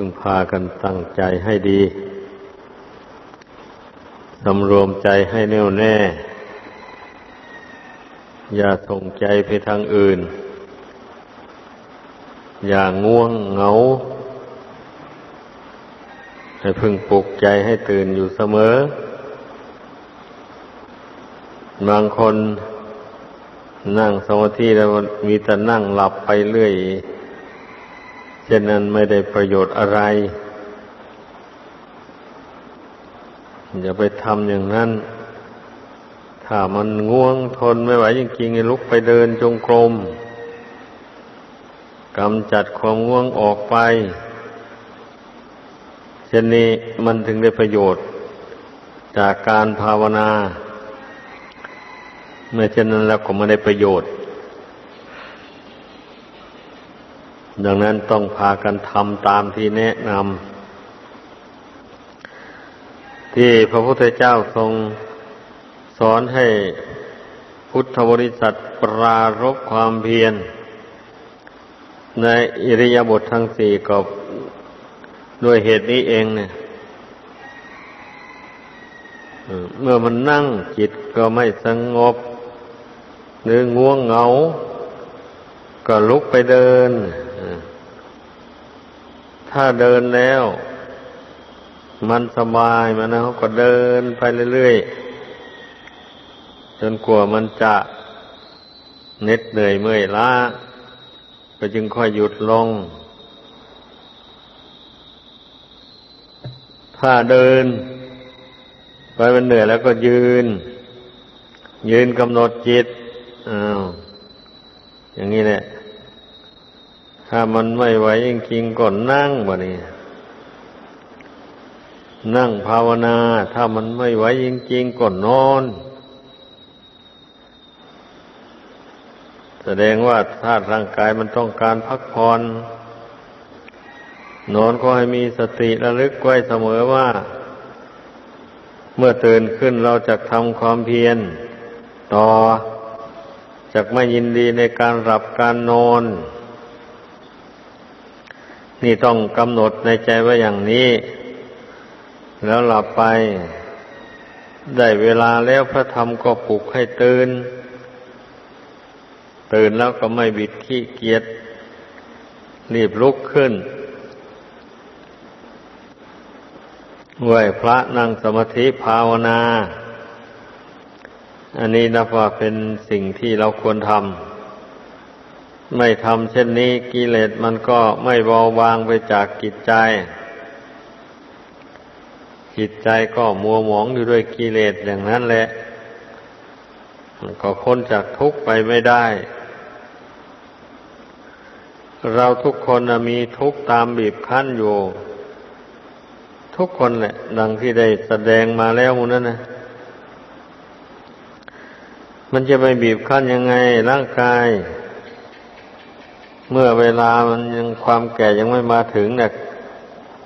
พึงพากันตั้งใจให้ดีสำรวมใจให้แน่วแน่ อย่าส่งใจไปทางอื่น อย่าง่วงเหงา ให้พึงปลุกใจให้ตื่นอยู่เสมอ บางคนนั่งสมาธิแล้วมีแต่นั่งหลับไปเรื่อย เช่นนั้นไม่ได้ประโยชน์อะไร อย่าไปทำอย่างนั้น ถ้ามันง่วงทนไม่ไหวจริงๆลุกไปเดินจงกรมกำจัดความง่วงออกไป เช่นนี้มันถึงได้ประโยชน์ จากการภาวนา เมื่อเช่นนั้นแล้วก็ไม่ได้ประโยชน์ ดังนั้นต้องพากันทำตามที่แนะนำที่พระพุทธเจ้าทรงสอนให้พุทธบริษัทปรารบความเพียร ในอิริยาบถททั้งสี่ก็ด้วยเหตุนี้เองเนี่ยเมื่อมันนั่งจิตก็ไม่สงบหรือง่วงเหงา ก็ลุกไปเดิน ถ้าเดินแล้ว มันสบายมันนะเขาก็เดินไปเรื่อยๆจนกลัวมันจะเหน็ดเหนื่อยเมื่อยล้าก็จึงค่อยหยุดลง ถ้าเดิน ไปมันเหนื่อยแล้วก็ยืน ยืนกำหนดจิตอ้าวอย่างนี้แหละ ถ้ามันไม่ไหวจริงๆก็นั่งบ่นี่นั่งภาวนา ถ้ามันไม่ไหวจริงๆก็นอน แสดงว่าธาตุร่างกายมันต้องการพักผ่อนนอนก็ให้มีสติระลึกไว้เสมอว่า เมื่อตื่นขึ้นเราจะทำความเพียรต่อจะไม่ยินดีในการหลับการนอน นี่ต้องกำหนดในใจไว้อย่างนี้ แล้วหลับไป ได้เวลาแล้วพระธรรมก็ปลุกให้ตื่น ตื่นแล้วก็ไม่บิดขี้เกียจรีบลุกขึ้นไหวพระนั่งสมาธิภาวนา อันนี้นับว่าเป็นสิ่งที่เราควรทำ ไม่ทำเช่นนี้กิเลสมันก็ไม่เบาบางไปจากกิจใจ จิตใจก็มัวหมองอยู่ด้วยกิเลสอย่างนั้นแหละ มันก็พ้นจากทุกข์ไปไม่ได้ เราทุกคนมีทุกข์ตามบีบคั้นอยู่ ทุกคนแหละ ดังที่ได้แสดงมาแล้วนั้นนะมันจะไปบีบคั้นยังไงร่างกาย เมื่อเวลามันยังความแก่ยังไม่มาถึงเนี่ย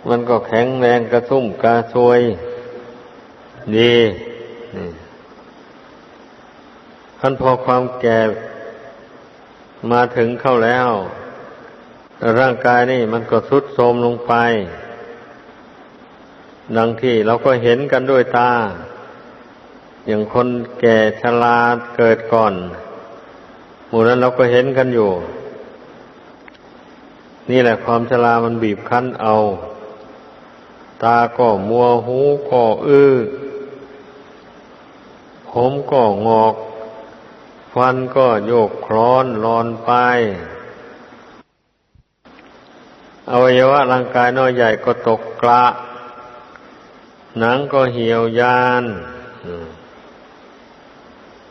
มันก็แข็งแรงกระซุ่มกระซวย ดีขั้นพอความแก่มาถึงเข้าแล้ว ร่างกายนี่มันก็ทรุดโทรมลงไป ดังที่เราก็เห็นกันด้วยตา อย่างคนแก่ชราเกิดก่อนหมู่นั้นเราก็เห็นกันอยู่ นี่แหละความชรามันบีบคั้นเอา ตาก็มัวหูก็อื้อผมก็งอก ฟันก็โยกคลอนลอนไป อวัยวะร่างกายน้อยใหญ่ก็ตกกระหนังก็เหี่ยวยาน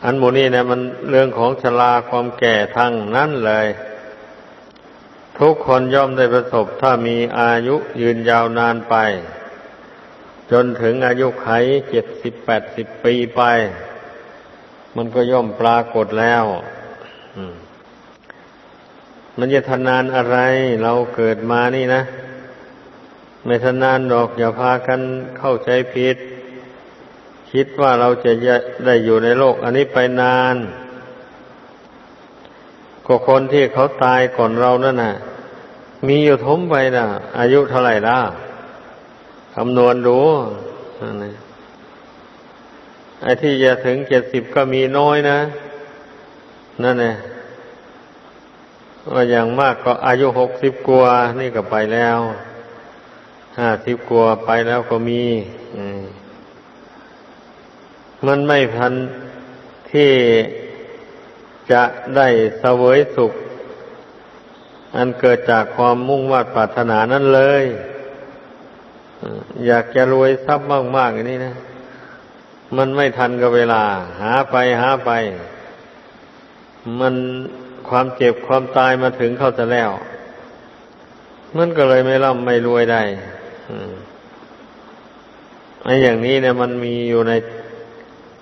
อันโมนี่เนี่ยมันเรื่องของชราความแก่ทั้งนั้นเลย ทุกคนย่อมได้ประสบถ้ามีอายุยืนยาวนานไป จนถึงอายุไขเจ็ดสิบแปดสิบปีไป มันก็ย่อมปรากฏแล้วมันจะทนานอะไรเราเกิดมานี่นะ ไม่ทนานดอกอย่าพากันเข้าใจผิด คิดว่าเราจะได้อยู่ในโลก อันนี้ไปนาน ก็คนที่เขาตายก่อนเรานั่นน่ะ มีอยู่ทมไปนะอายุเท่าไหร่ล่ะคำนวณดูนั่นนะไอ้ที่จะถึงเจ็ดสิบก็มีน้อยนะ นั่นแหละว่าอย่างมากก็อายุหกสิบกว่านี่ก็ไปแล้วห้าสิบกว่าไปแล้วก็มีมันไม่พันที่ จะได้เสวยสุข อันเกิดจากความมุ่งมา่ปรารถนานั่นเลย อยากจะรวยทรัพย์มากๆอย่างนี้นะ มันไม่ทันกับเวลา หาไปหาไป มันความเจ็บความตายมาถึงเข้าจะแล้ว มันก็เลยไม่ร่ำไม่รวยได้ไอ้อย่างนี้เนี่ยมันมีอยู่ใน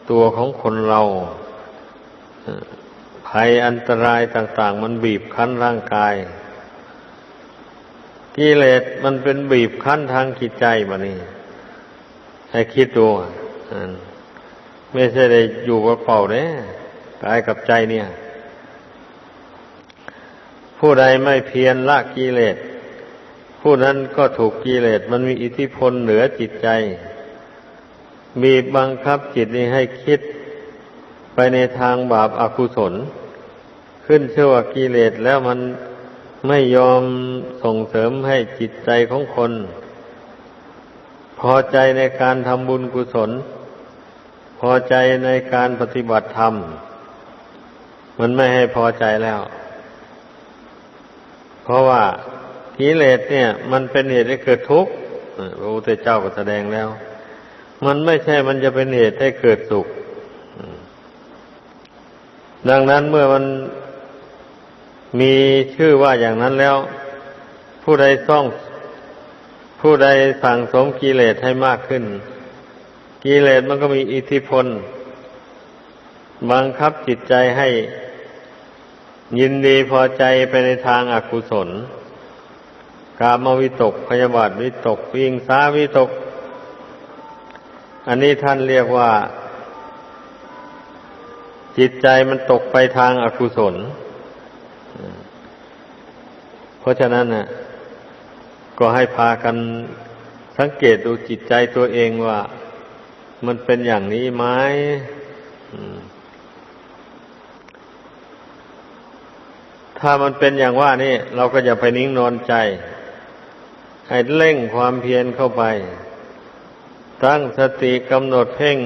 ตัวของคนเรา ภัยอันตรายต่าง ๆ มันบีบคั้นร่างกายกิเลสมันเป็นบีบคั้นทางจิตใจมานี่ให้คิดดูไม่ใช่ได้อยู่กับเป่าเนี่ยกายกับใจเนี่ย ผู้ใดไม่เพียรละกิเลสผู้นั้นก็ถูกกิเลสมันมีอิทธิพลเหนือจิตใจ มีบังคับจิตนี้ให้คิดไปในทางบาปอากุศล ขึ้นเชื่อว่ากิเลสแล้วมันไม่ยอมส่งเสริมให้จิตใจของคน พอใจในการทำบุญกุศล พอใจในการปฏิบัติธรรม มันไม่ให้พอใจแล้ว เพราะว่ากิเลสเนี่ย มันเป็นเหตุให้เกิดทุกข์พระพุทธเจ้าก็แสดงแล้ว มันไม่ใช่มันจะเป็นเหตุให้เกิดสุข ดังนั้นเมื่อมัน มีชื่อว่าอย่างนั้นแล้ว ผู้ใดซ่อง ผู้ใดสั่งสมกิเลสให้มากขึ้น กิเลสมันก็มีอิทธิพล บังคับจิตใจให้ ยินดีพอใจไปในทางอากุศล กามวิตกพยาบาทวิตกวิงสาวิตก อันนี้ท่านเรียกว่า จิตใจมันตกไปทางอากุศล ราะฉะนั้นน่ะก็ให้พากันสังเกตดูจิตใจตัวเองว่า มันเป็นอย่างนี้ไหมถ้ามันเป็นอย่างว่านี่ เราก็อย่าไปนิ่งนอนใจ ให้เร่งความเพียรเข้าไป ตั้งสติกำหนดเพ่ง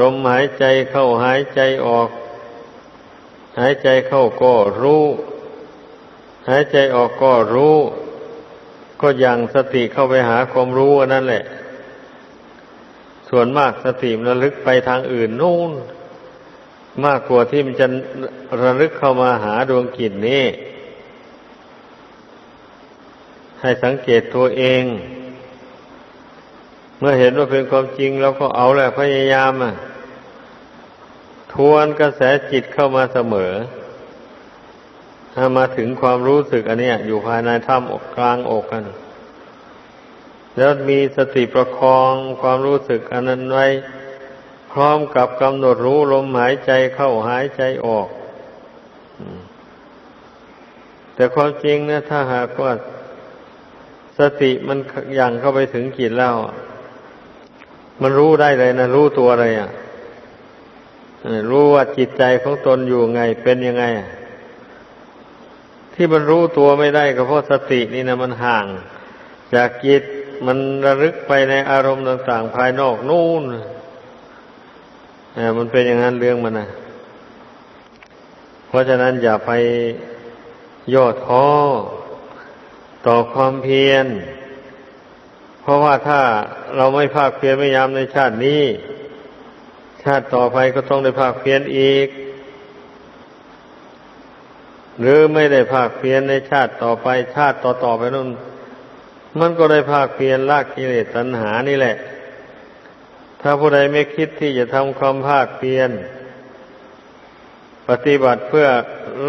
ลมหายใจเข้าหายใจออก หายใจเข้าก็รู้ หายใจออกก็รู้ ก็ยังสติเข้าไปหาความรู้นั่นแหละ ส่วนมากสติมันระลึกไปทางอื่นนู่น มากกว่าที่มันจะระลึกเข้ามาหาดวงกิจนี้ ให้สังเกตตัวเอง เมื่อเห็นว่าเป็นความจริงเราก็เอาแหละพยายามอะทวนกระแสจิตเข้ามาเสมอ ถ้ามาถึงความรู้สึกอันนี้อยู่ภายในถ้ำอกกลางอกกัน แล้วมีสติประคองความรู้สึกอันนั้นไว้ พร้อมกับกำหนดรู้ลมหายใจเข้าหายใจออก แต่ความจริงนะถ้าหากว่าสติมันยังเข้าไปถึงจิตแล้ว มันรู้ได้เลยนะ รู้ตัวอะไรอะรู้ว่าจิตใจของตนอยู่ไงเป็นยังไงอะ ที่มันรู้ตัวไม่ได้ก็เพราะสตินี่นะมันห่าง จากจิตมันระลึกไปในอารมณ์ต่าง ๆ ภายนอกนู่นมันเป็นอย่างนั้นเรื่องมันนะเพราะฉะนั้นอย่าไปย่อท้อต่อความเพียร เพราะว่าถ้าเราไม่ภาคเพียรไม่ยามในชาตินี้ ชาติต่อไปก็ต้องได้ภาคเพียรอีก หรือไม่ได้ภาคเพียรในชาติต่อไปชาติต่อต่อไปนู่นมันก็ได้ภาคเพียรละกิเลสตัณหานี่แหละ ถ้าผู้ใดไม่คิดที่จะทำความภาคเพียรปฏิบัติเพื่อ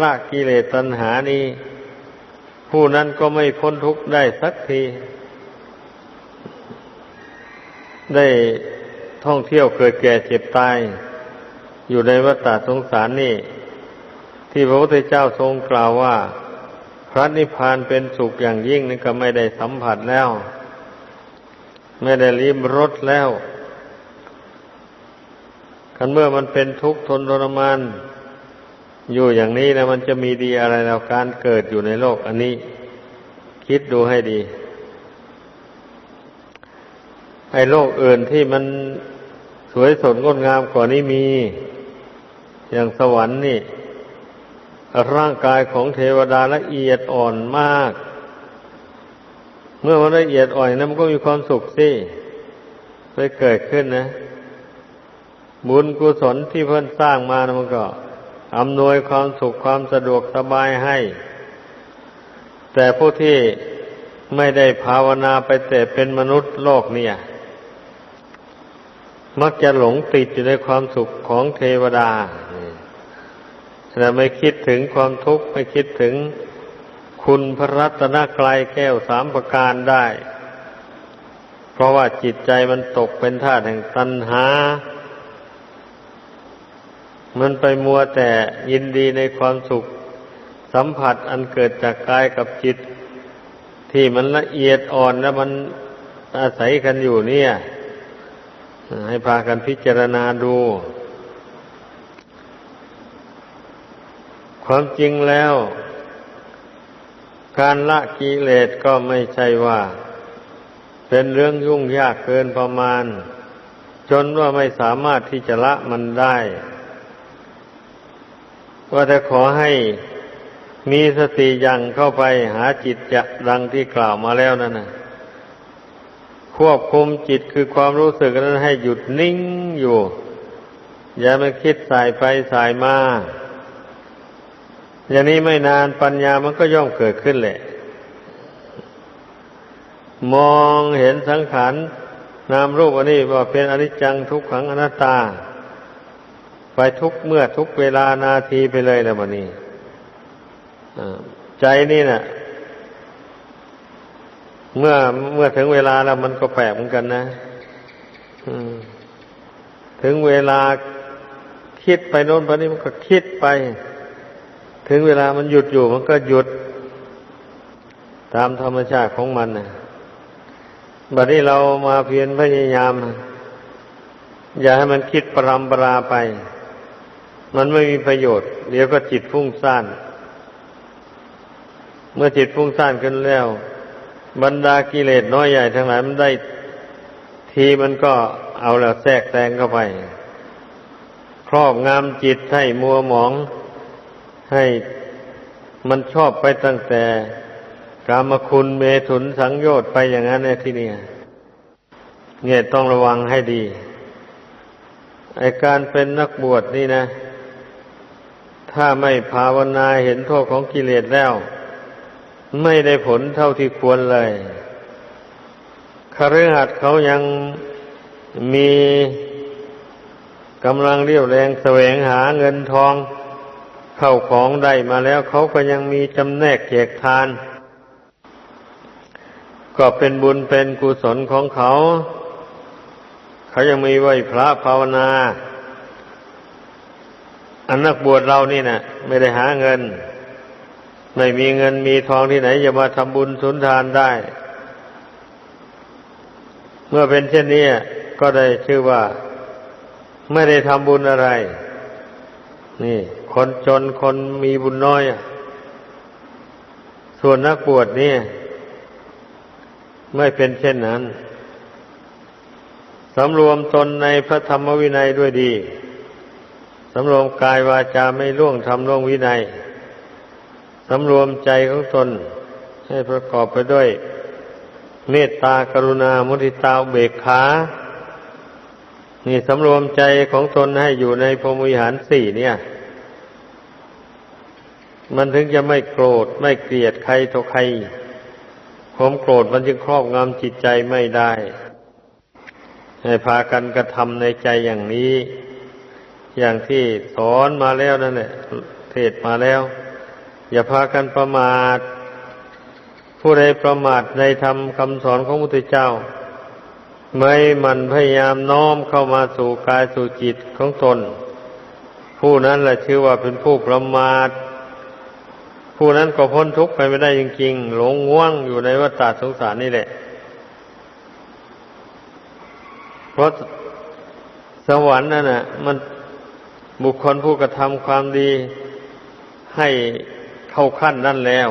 ละกิเลสตัณหานี้ ผู้นั้นก็ไม่พ้นทุกข์ได้สักที ได้ท่องเที่ยวเกิดแก่เจ็บตาย อยู่ในวัฏฏะสงสารนี่ ที่พระพุทธเจ้าทรงกล่าวว่า พระนิพพานเป็นสุขอย่างยิ่งนี่ก็ไม่ได้สัมผัสแล้ว ไม่ได้ลิ้มรสแล้วคันเมื่อมันเป็นทุกข์ทนทรมานอยู่อย่างนี้นะมันจะมีดีอะไรแล้วการเกิดอยู่ในโลก อันนี้ คิดดูให้ดีไอ้โลกอื่นที่มันสวยสดงดงามกว่านี้มี อย่างสวรรค์นี่ ร่างกายของเทวดาละเอียดอ่อนมาก เมื่อมันละเอียดอ่อนนะมันก็มีความสุขสิไปเกิดขึ้นนะ บุญกุศลที่เพื่อนสร้างมานะมันก็อำนวยความสุขความสะดวกสบายให้ แต่ผู้ที่ไม่ได้ภาวนาไปแต่เป็นมนุษย์โลกเนี่ย มักจะหลงติดอยู่ในความสุขของเทวดา แต่ไม่คิดถึงความทุกข์ไม่คิดถึงคุณพระรัตนกรายแก้วสามประการได้ เพราะว่าจิตใจมันตกเป็นท่าแห่งตัณหา มันไปมัวแต่ยินดีในความสุข สัมผัสอันเกิดจากกายกับจิต ที่มันละเอียดอ่อนและมันอาศัยกันอยู่เนี่ย ให้พากันพิจารณาดู ความจริงแล้ว การละกิเลสก็ไม่ใช่ว่า เป็นเรื่องยุ่งยากเกินประมาณ จนว่าไม่สามารถที่จะละมันได้ว่าแต่ขอให้มีสติยังเข้าไปหาจิตจะดังที่กล่าวมาแล้วนั่นนะควบคุมจิตคือความรู้สึกนั้นให้หยุดนิ่งอยู่ อย่ามาคิดสายไปสายมา อย่างนี้ไม่นานปัญญามันก็ย่อมเกิดขึ้นแหละ มองเห็นสังขารนามรูปอันนี้ว่าเป็นอนิจจังทุกขังอนัตตา ไปทุกเมื่อทุกเวลานาทีไปเลยแล้วมันนี้ใจนี่นะ่ะ เมื่อเมื่อถึงเวลาแล้วมันก็แปลกเหมือนกันนะถึงเวลาคิดไปโน้นไปนี้มันก็คิดไป ถึงเวลามันหยุดอยู่มันก็หยุด ตามธรรมชาติของมันนะบัดนี้เรามาเพียรพยายาม อย่าให้มันคิดปรำปราไป มันไม่มีประโยชน์ เดี๋ยวก็จิตฟุ้งซ่าน เมื่อจิตฟุ้งซ่านขึ้นแล้ว บรรดากิเลสน้อยใหญ่ทั้งหลายมันได้ทีมันก็เอาแล้วแทรกแซงเข้าไป ครอบงามจิตให้มัวหมอง ให้มันชอบไปตั้งแต่กามคุณเมถุนสังโยชน์ไปอย่างนั้นในที่นี้เนี่ยต้องระวังให้ดีไอการเป็นนักบวชนี่นะ ถ้าไม่ภาวนาเห็นโทษของกิเลสแล้ว ไม่ได้ผลเท่าที่ควรเลยคฤหัสเขายังมีกำลังเรียวแรงแสวงหาเงินทอง เข้าของได้มาแล้วเขาก็ยังมีจำแนกแจกทาน ก็เป็นบุญเป็นกุศลของเขา เขายังมีไหวพระภาวนาอันนักบวชเรานี่นะไม่ได้หาเงิน ไม่มีเงินมีทองที่ไหนจะมาทำบุญสุนทานได้ เมื่อเป็นเช่นนี้ก็ได้ชื่อว่า ไม่ได้ทำบุญอะไร นี่ คนจนคนมีบุญน้อยส่วนนักบวชนี่ไม่เป็นเช่นนั้นสำรวมตนในพระธรรมวินัยด้วยดีสำรวมกายวาจาไม่ล่วงทำล่วงวินัยสำรวมใจของตนให้ประกอบไปด้วย เมตตากรุณามุทิตาเบกขานี่สำรวมใจของตนให้อยู่ในพรมวิหารสี่เนี่ย มันถึงจะไม่โกรธไม่เกลียดใครต่อใครความโกรธมันจึงครอบงำจิตใจไม่ได้ ให้พากันกระทำในใจอย่างนี้ อย่างที่สอนมาแล้วนั่นแหละเทศมาแล้ว อย่าพากันประมาท ผู้ใดประมาทในธรรมคำสอนของพระพุทธเจ้า ไม่มันพยายามน้อมเข้ามาสู่กายสู่จิตของตน ผู้นั้นแหละชื่อว่าเป็นผู้ประมาท ผู้นั้นก็พ้นทุกข์ไปไม่ได้จริงๆ หลงง่วงอยู่ในวัฏฏสงสารนี่แหละ เพราะสวรรค์นั่นน่ะ มันบุคคลผู้กระทำความดีให้เข้าขั้นนั่นแล้ว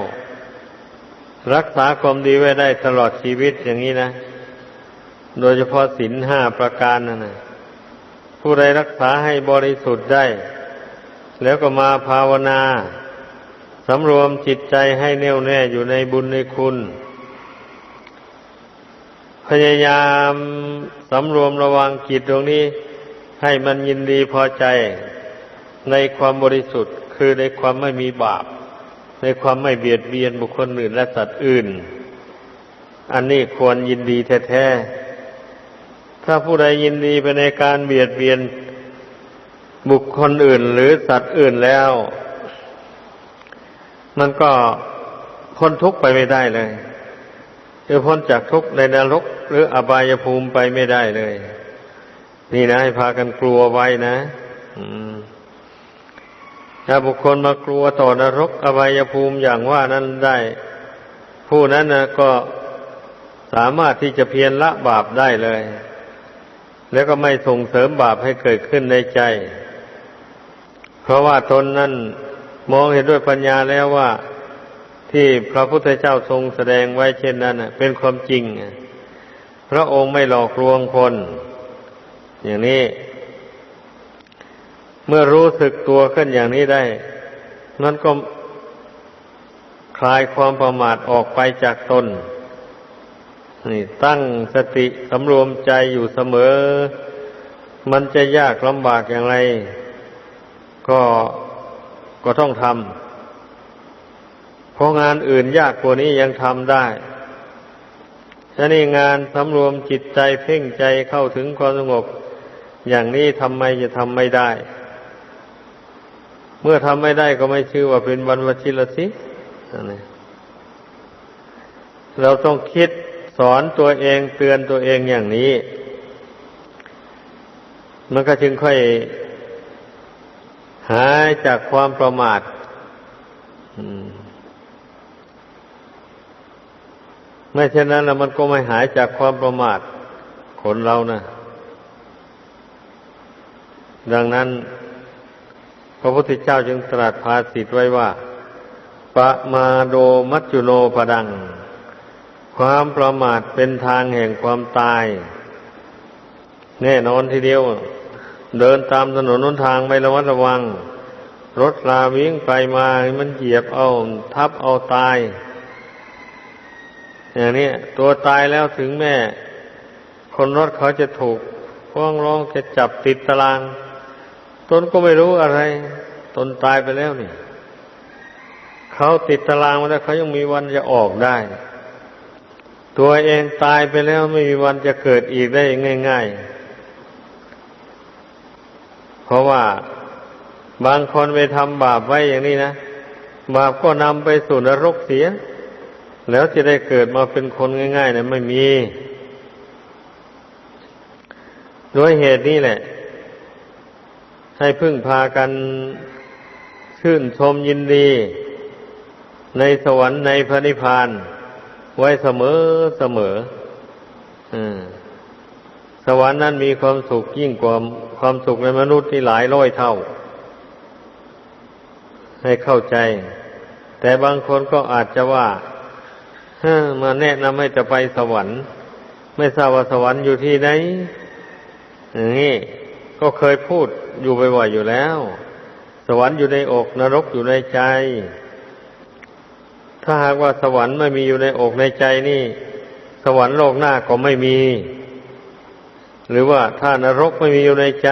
รักษาความดีไว้ได้ตลอดชีวิตอย่างนี้นะ โดยเฉพาะศีลห้าประการนั่นนะผู้ใดรักษาให้บริสุทธิ์ได้ แล้วก็มาภาวนา สำรวมจิตใจให้แน่วแน่อยู่ในบุญในคุณ พยายามสำรวมระวังจิตตรงนี้ ให้มันยินดีพอใจในความบริสุทธิ์ คือในความไม่มีบาป ในความไม่เบียดเบียนบุคคลอื่นและสัตว์อื่น อันนี้ควรยินดีแท้ๆ ถ้าผู้ใดยินดีไปในการเบียดเบียนบุคคลอื่นหรือสัตว์อื่นแล้ว มันก็พ้นทุกข์ไปไม่ได้เลยคือพ้นจากทุกข์ในนรก หรืออบายภูมิไปไม่ได้เลย นี่นะให้พากันกลัวไว้นะถ้าบุคคลมากลัวต่อนรก อบายภูมิอย่างว่านั้นได้ ผู้นั้นนะก็สามารถที่จะเพียรละบาปได้เลย แล้วก็ไม่ส่งเสริมบาปให้เกิดขึ้นในใจ เพราะว่าตนนั้น มองเห็นด้วยปัญญาแล้วว่า ที่พระพุทธเจ้าทรงแสดงไว้เช่นนั้นเป็นความจริง พระองค์ไม่หลอกลวงคน อย่างนี้ เมื่อรู้สึกตัวขึ้นอย่างนี้ได้นั้นก็คลายความประมาทออกไปจากตนนี่ตั้งสติสำรวมใจอยู่เสมอ มันจะยากลำบากอย่างไร ก็ ก็ต้องทำเพราะงานอื่นยากกว่านี้ยังทำได้ฉะนี้งานสำรวมจิตใจเพ่งใจเข้าถึงความสงบ อย่างนี้ทำไมจะทำไม่ได้ เมื่อทำไม่ได้ก็ไม่ชื่อว่าเป็นวันวชิรสิเราต้องคิดสอนตัวเองเตือนตัวเองอย่างนี้ มันก็จึงค่อย หายจากความประมาทไม่เช่นนั้นแล้วมันก็ไม่หายจากความประมาทคนเรานะดังนั้น พระพุทธเจ้าจึงตรัสภาสิทไว้ว่าปะมาโดมัจจุโนปดัง ความประมาทเป็นทางแห่งความตาย แน่นอนทีเดียว เดินตามถนนนนทางไม่ระมัดระวัง รถลาวิ่งไปมามันเหยียบเอาทับเอาตาย อย่างนี้ตัวตายแล้วถึงแม่ คนรถเขาจะถูกฟ้องร้องจะจับติดตาราง ตนก็ไม่รู้อะไร ตนตายไปแล้วนี่เขาติดตารางมาแล้วเขายังมีวันจะออกได้ ตัวเองตายไปแล้วไม่มีวันจะเกิดอีกได้ง่าย ๆ เพราะว่าบางคนไปทำบาปไว้อย่างนี้นะบาปก็นำไปสู่นรกเสีย แล้วจะได้เกิดมาเป็นคนง่ายๆนะไม่มีด้วยเหตุนี้แหละ ให้พึ่งพากันชื่นชมยินดี ในสวรรค์ในพระนิพพาน ไว้เสมอเสมอส วรรค์นั้นมีความสุขยิ่งกว่าความสุขในมนุษย์ที่หลายร้อยเท่า ให้เข้าใจ แต่บางคนก็อาจจะว่ามาแนะนำให้จะไปสวรรค์ ไม่ทราบว่าสวรรค์อยู่ที่ไหนอย่างนี้ก็เคยพูดอยู่บ่อยๆอยู่แล้ว สวรรค์อยู่ในอกนรกอยู่ในใจ ถ้าหากว่าสวรรค์ไม่มีอยู่ในอกในใจนี่ สวรรค์โลกหน้าก็ไม่มี หรือว่าถ้านรกไม่มีอยู่ในใจ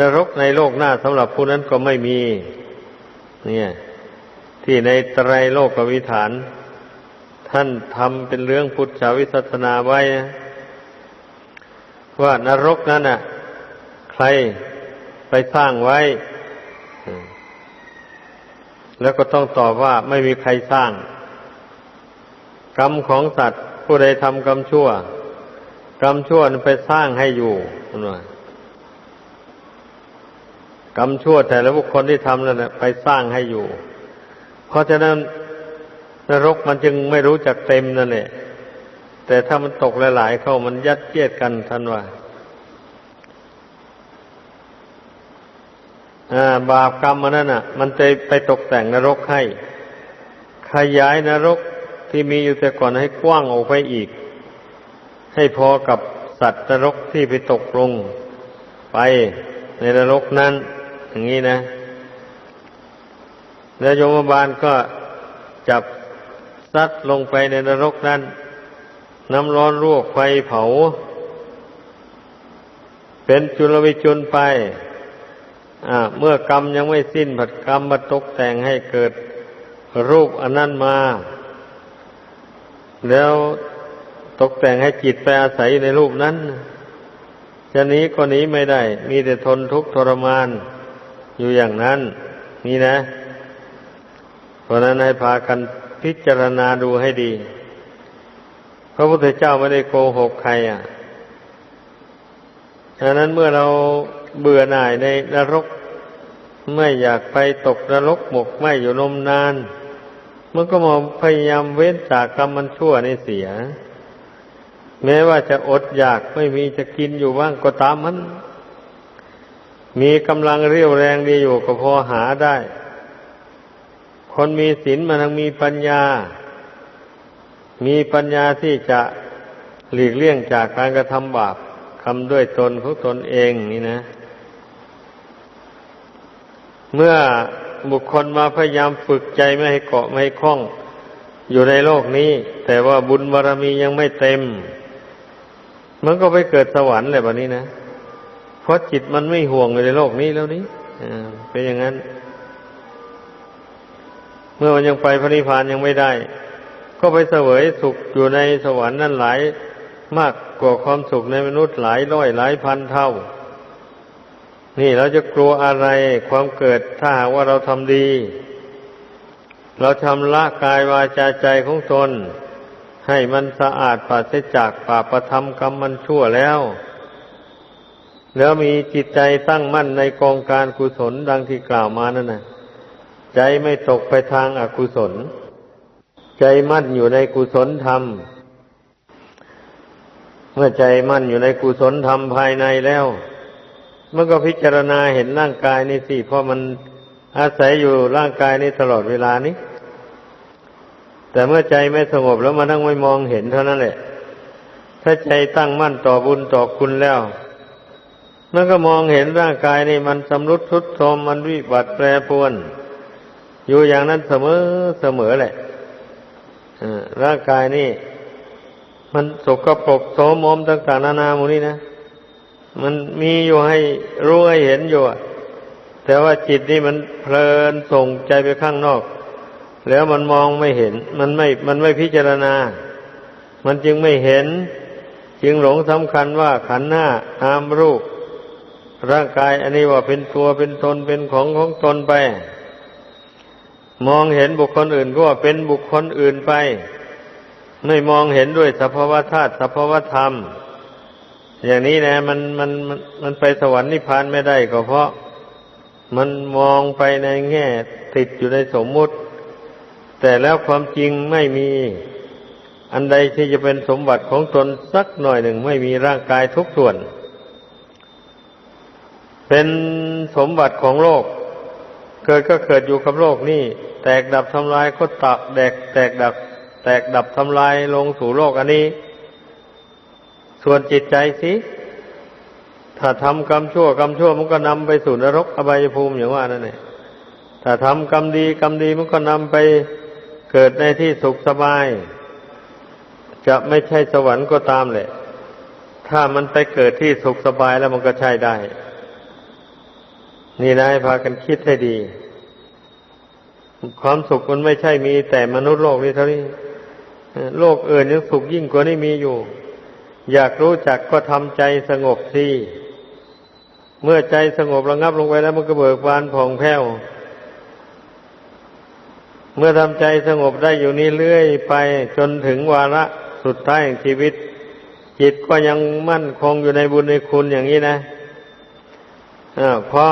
นรกในโลกหน้าสำหรับผู้นั้นก็ไม่มี เนี่ย ที่ในไตรโลกวิฐาน ท่านทำเป็นเรื่องพุทธวิสัชนาไว้ว่านรกนั้นน่ะ ใครไปสร้างไว้ แล้วก็ต้องตอบว่าไม่มีใครสร้าง กรรมของสัตว์ผู้ใดทำกรรมชั่ว กรรมชั่วนั้นไปสร้างให้อยู่น่กรรมชั่วแต่ละบุคคลที่ทำนั่นะไปสร้างให้อยู่ เพราะฉะนั้นนรกมันจึงไม่รู้จักเต็มนั่นแหละแต่ถ้ามันตกหลาย ๆ เข้ามันยัดเยียดกันท่านว่าบาปกรรมมันนั่นอะ มันจะไปตกแต่งนรกให้ ขยายนรกที่มีอยู่แต่ก่อนให้กว้างออกไปอีก ให้พอกับสัตว์นรกที่ไปตกลงไปในนรกนั้น อย่างนี้นะ แล้วโยมบาลก็จับซัดลงไปในนรกนั้น น้ำร้อนรวกไฟเผา เป็นจุลวิจุลไปเมื่อกรรมยังไม่สิ้นผัดกรรมมาตกแต่งให้เกิดรูปอันนั้นมา แล้ว ตกแต่งให้จิตไปอาศัยในรูปนั้นจะหนีก็หนีไม่ได้ มีแต่ทนทุกข์ทรมาน อยู่อย่างนั้น นี่นะ เพราะนั้นให้พากันพิจารณาดูให้ดี พระพุทธเจ้าไม่ได้โกหกใครอะดังนั้นเมื่อเราเบื่อหน่ายในนรก ไม่อยากไปตกนรกหมกไม่อยู่นมนาน มันก็มาพยายามเว้นจากกรรมมันชั่วในเสีย แม้ว่าจะอดอยากไม่มีจะกินอยู่บ้างก็ตามมัน มีกำลังเรี่ยวแรงดีอยู่ก็พอหาได้ คนมีศีลมันทั้งมีปัญญา มีปัญญาที่จะหลีกเลี่ยงจากการกระทำบาปทำด้วยตนของตนเองนี่นะ เมื่อบุคคลมาพยายามฝึกใจไม่ให้เกาะไม่ให้คล้อง อยู่ในโลกนี้ แต่ว่าบุญบารรมียังไม่เต็ม มันก็ไปเกิดสวรรค์เลยแบบนี้นะ เพราะจิตมันไม่ห่วงในโลกนี้แล้วนี้เป็นอย่างนั้น เมื่อมันยังไปพระนิพพานยังไม่ได้ ก็ไปเสวยสุขอยู่ในสวรรค์นั่นหลายมากกว่าความสุขในมนุษย์หลายร้อยหลายพันเท่า นี่เราจะกลัวอะไรความเกิดถ้าหากว่าเราทำดี เราทำละกายวาจาใจของตน ให้มันสะอาดปราศจากปาประธรรมกรรมมันชั่วแล้ว แล้วมีจิตใจตั้งมั่นในกองการกุศลดังที่กล่าวมานั่นนะใจไม่ตกไปทางอากุศล ใจมั่นอยู่ในกุศลธรรม เมื่อใจมั่นอยู่ในกุศลธรรมภายในแล้วมันก็พิจารณาเห็นร่างกายนี่สิเพราะมันอาศัยอยู่ร่างกายนี้ตลอดเวลานี้ แต่เมื่อใจไม่สงบแล้วมันต้งไม่มองเห็นเท่านั้นแหละ ถ้าใจตั้งมั่นต่อบุญต่อคุณแล้วมันก็มองเห็นร่างกายนี่มันสำรุดทุดโทรมมันวิบัติแปรปรวน อยู่อย่างนั้นเสมอเสมอแหละร่างกายนี่ มันสกปรกโสมมต่าง ๆ นานาหมูนี่นะมันมีอยู่ให้รู้ให้เห็นอยู่แต่ว่าจิตนี่มันเพลินส่งใจไปข้างนอก แล้วมันมองไม่เห็น มันไม่ มันไม่พิจารณา มันจึงไม่เห็น จึงหลงสำคัญว่าขันธ์ห้านามรูป ร่างกายอันนี้ว่าเป็นตัวเป็นตนเป็นของของตนไป มองเห็นบุคคลอื่นก็ว่าเป็นบุคคลอื่นไป ไม่มองเห็นด้วยสภาวธาตุสภาวธรรม อย่างนี้นะมันมันมันมันไปสวรรค์นิพพานไม่ได้ก็เพราะ มันมองไปในแง่ติดอยู่ในสมมุติ แต่แล้วความจริงไม่มี อันใดที่จะเป็นสมบัติของตนสักหน่อยหนึ่งไม่มีร่างกายทุกส่วน เป็นสมบัติของโลก เกิดก็เกิดอยู่กับโลกนี่ แตกดับทำลายก็ตักแดกแตกดับ แตกดับทำลายลงสู่โลกอันนี้ ส่วนจิตใจสิถ้าทำกรรมชั่วกรรมชั่วมันก็นำไปสู่นรกอบายภูมิอย่างว่านั่นเองถ้าทำกรรมดีกรรมดีมันก็นำไป เกิดในที่สุขสบาย จะไม่ใช่สวรรค์ก็ตามแหละ ถ้ามันไปเกิดที่สุขสบายแล้วมันก็ใช่ได้ นี่นายพากันคิดให้ดี ความสุขมันไม่ใช่มีแต่มนุษย์โลกนี้เท่านี้ โลกอื่นยังสุขยิ่งกว่านี้มีอยู่ อยากรู้จักก็ทำใจสงบสิเมื่อใจสงบระงับลงไปแล้วมันก็เบิกบานผ่องแผ้ว เมื่อทำใจสงบได้อยู่นี้เรื่อยไปจนถึงวาระสุดท้ายแห่งชีวิต จิตก็ยังมั่นคงอยู่ในบุญในคุณอย่างนี้นะอะพอ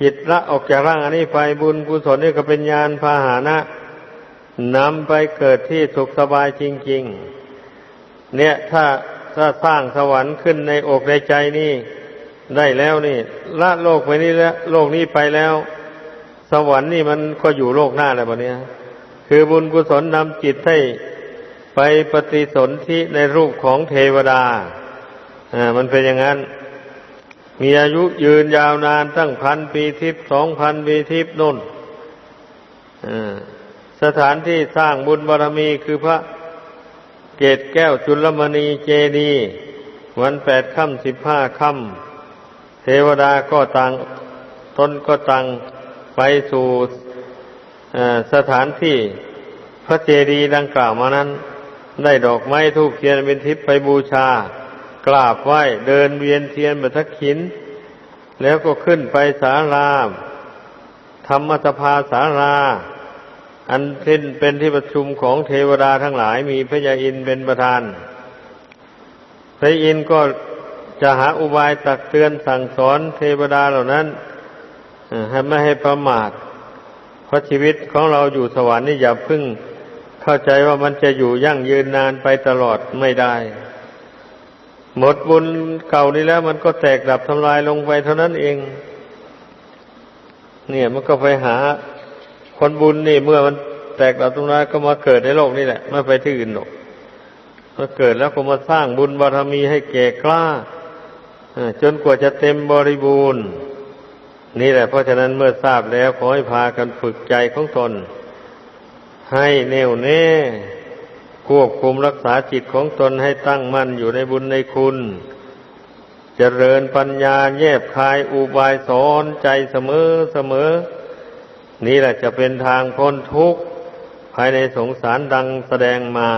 จิตละออกจากร่างอันนี้ไปบุญกุศลนี่ก็เป็นญาณพาหานะนำไปเกิดที่สุขสบายจริง ๆ เนี่ยถ้าถ้าสร้างสวรรค์ขึ้นในอกในใจนี่ ได้แล้วนี่ ละโลกไปนี้แล้วโลกนี้ไปแล้ว สวรรค์นี่มันก็อยู่โลกหน้าแล้วบเนี้ยคือบุญกุศลนำจิตให้ไปปฏิสนธิในรูปของเทวดา อ่า มันเป็นอย่างนั้น มีอายุยืนยาวนานตั้งพันปีทิพย์สองพันปีทิพย์นุ่นสถานที่สร้างบุญบารมีคือพระเกตแก้วจุลมณีเจดีวันแปดค่ำสิบห้าค่ำเทวดาก็ต่าง ตนก็ต่าง ไปสู่สถานที่พระเจดีย์ดังกล่าวมานั้น ได้ดอกไม้ทูกเทียนเป็นทิพย์ไปบูชา กราบไหว้เดินเวียนเทียนบัทักขิน แล้วก็ขึ้นไปสาราธรรมสภาสาราอันเช่นเป็นที่ประชุมของเทวดาทั้งหลายมีพระยาอินเป็นประธาน พระอินก็จะหาอุบายตักเตือนสั่งสอนเทวดาเหล่านั้น ให้ไม่ให้ประมาท เพราะชีวิตของเราอยู่สวรรค์นี่อย่าพึ่งเข้าใจว่ามันจะอยู่ยั่งยืนนานไปตลอดไม่ได้ หมดบุญเก่านี้แล้วมันก็แตกดับทำลายลงไปเท่านั้นเอง เนี่ยมันก็ไปหาคนบุญนี่เมื่อมันแตกดับทำลายก็มาเกิดในโลกนี่แหละไม่ไปที่อื่นหรอกมาเกิดแล้วก็มาสร้างบุญบารมีให้แก่กล้าจนกว่าจะเต็มบริบูรณ์ นี่แหละเพราะฉะนั้นเมื่อทราบแล้วขอให้พากันฝึกใจของตน ให้แน่วแน่ ควบคุมรักษาจิตของตนให้ตั้งมั่นอยู่ในบุญในคุณจเจริญปัญญาแยบคายอุบายสอนใจเสมอเสมอ นี่แหละจะเป็นทางพ้นทุกข์ภายในสงสารดังแสดงมา